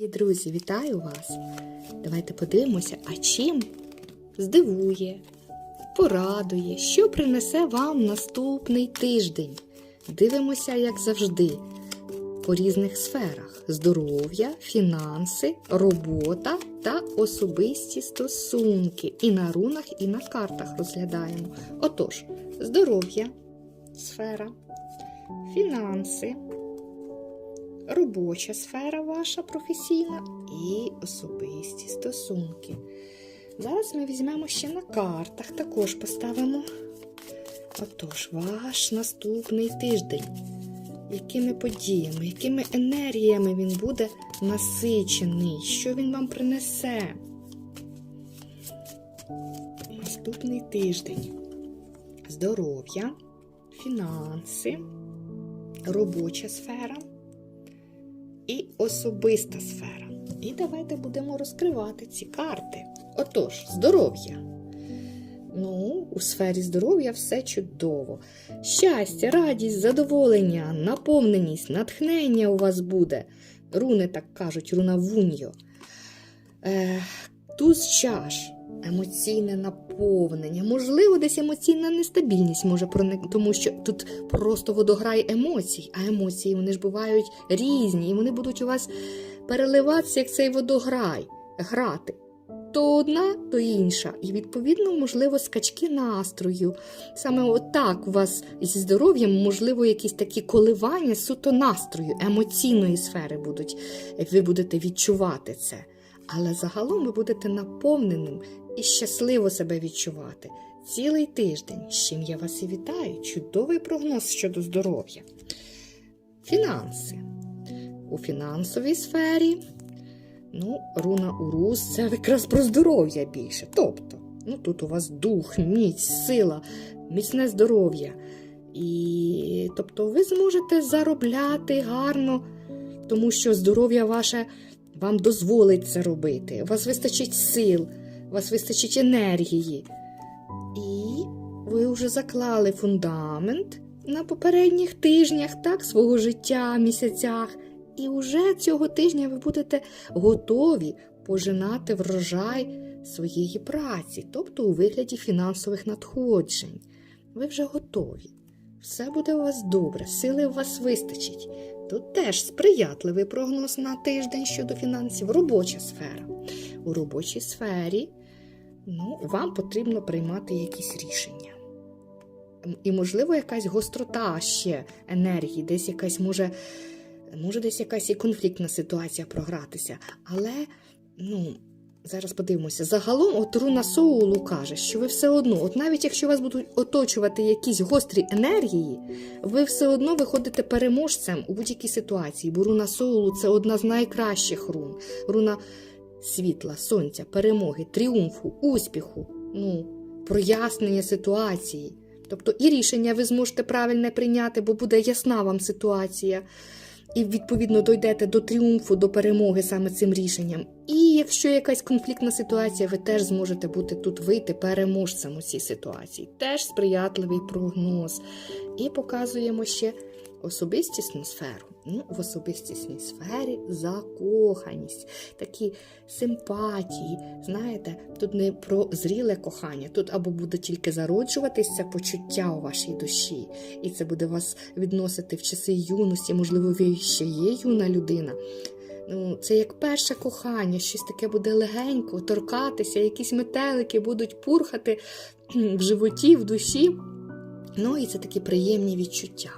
Дорогі друзі, вітаю вас! Давайте подивимося, а чим здивує, порадує, що принесе вам наступний тиждень. Дивимося, як завжди, по різних сферах: здоров'я, фінанси, робота та особисті стосунки. І на рунах, і на картах розглядаємо. Отож, здоров'я, сфера, фінанси робоча сфера ваша професійна і особисті стосунки. Зараз ми візьмемо ще на картах, також поставимо. Отож, ваш наступний тиждень. Якими подіями, якими енергіями він буде насичений? Що він вам принесе? Наступний тиждень. Здоров'я, фінанси, робоча сфера і особиста сфера. І давайте будемо розкривати ці карти. Отож, здоров'я. Ну, у сфері здоров'я все чудово. Щастя, радість, задоволення, наповненість, натхнення у вас буде. Руни так кажуть, руна вуньо. Е, туз чаш, емоційне наповнення. Можливо, десь емоційна нестабільність може проникнути, тому що тут просто водограй емоцій, а емоції вони ж бувають різні, і вони будуть у вас переливатися, як цей водограй, грати. То одна, то інша. І, відповідно, можливо, скачки настрою. Саме отак у вас зі здоров'ям, можливо, якісь такі коливання суто настрою, емоційної сфери будуть, як ви будете відчувати це. Але загалом ви будете наповненим і щасливо себе відчувати. Цілий тиждень, з чим я вас і вітаю. Чудовий прогноз щодо здоров'я. Фінанси. У фінансовій сфері Ну, руна Урус це якраз про здоров'я більше. Тобто, ну тут у вас дух, міць, сила, міцне здоров'я. І тобто ви зможете заробляти гарно, тому що здоров'я ваше вам дозволить це робити. У вас вистачить сил, у вас вистачить енергії. І ви вже заклали фундамент на попередніх тижнях так, свого життя, місяцях. І вже цього тижня ви будете готові пожинати врожай своєї праці, тобто у вигляді фінансових надходжень. Ви вже готові. Все буде у вас добре, сили у вас вистачить. Тут теж сприятливий прогноз на тиждень щодо фінансів, робоча сфера. У робочій сфері ну, вам потрібно приймати якісь рішення. І, можливо, якась гострота ще енергії, десь якась може може десь якась і конфліктна ситуація програтися. Але, ну, зараз подивимося, загалом от руна Соулу каже, що ви все одно, от навіть якщо вас будуть оточувати якісь гострі енергії, ви все одно виходите переможцем у будь-якій ситуації, бо руна Соулу це одна з найкращих рун. Руна світла, сонця, перемоги, тріумфу, успіху, ну, прояснення ситуації. Тобто і рішення ви зможете правильне прийняти, бо буде ясна вам ситуація і відповідно дойдете до тріумфу, до перемоги саме цим рішенням. І якщо якась конфліктна ситуація, ви теж зможете бути тут вийти переможцем у цій ситуації. Теж сприятливий прогноз. І показуємо ще особистісну сферу. Ну, В особистісній сфері закоханість, такі симпатії. Знаєте, тут не про зріле кохання, тут або буде тільки зароджуватися почуття у вашій душі, і це буде вас відносити в часи юності, можливо, ви ще є юна людина. Ну, Це як перше кохання, щось таке буде легенько, торкатися, якісь метелики будуть пурхати в животі, в душі. Ну і це такі приємні відчуття.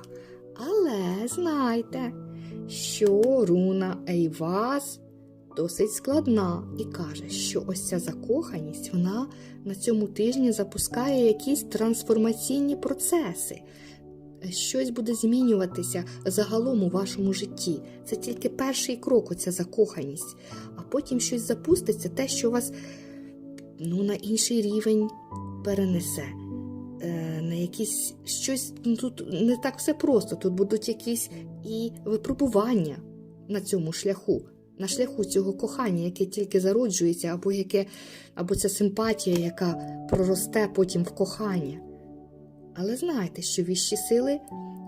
Знайте, що руна Ейваз досить складна і каже, що ось ця закоханість вона на цьому тижні запускає якісь трансформаційні процеси. Щось буде змінюватися загалом у вашому житті. Це тільки перший крок, оця закоханість, а потім щось запуститься, те, що вас ну, на інший рівень перенесе. Е, на якісь щось ну, тут не так все просто. Тут будуть якісь і випробування на цьому шляху, на шляху цього кохання, яке тільки зароджується, або яке, або ця симпатія, яка проросте потім в кохання. Але знайте, що вищі сили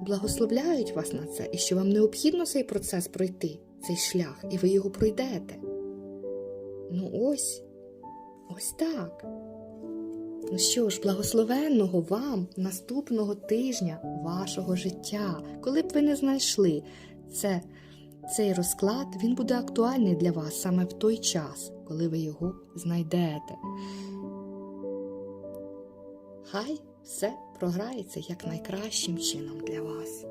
благословляють вас на це, і що вам необхідно цей процес пройти, цей шлях, і ви його пройдете. Ну ось, ось так. Ну що ж, благословенного вам наступного тижня вашого життя. Коли б ви не знайшли це, цей розклад, він буде актуальний для вас саме в той час, коли ви його знайдете. Хай все програється як найкращим чином для вас.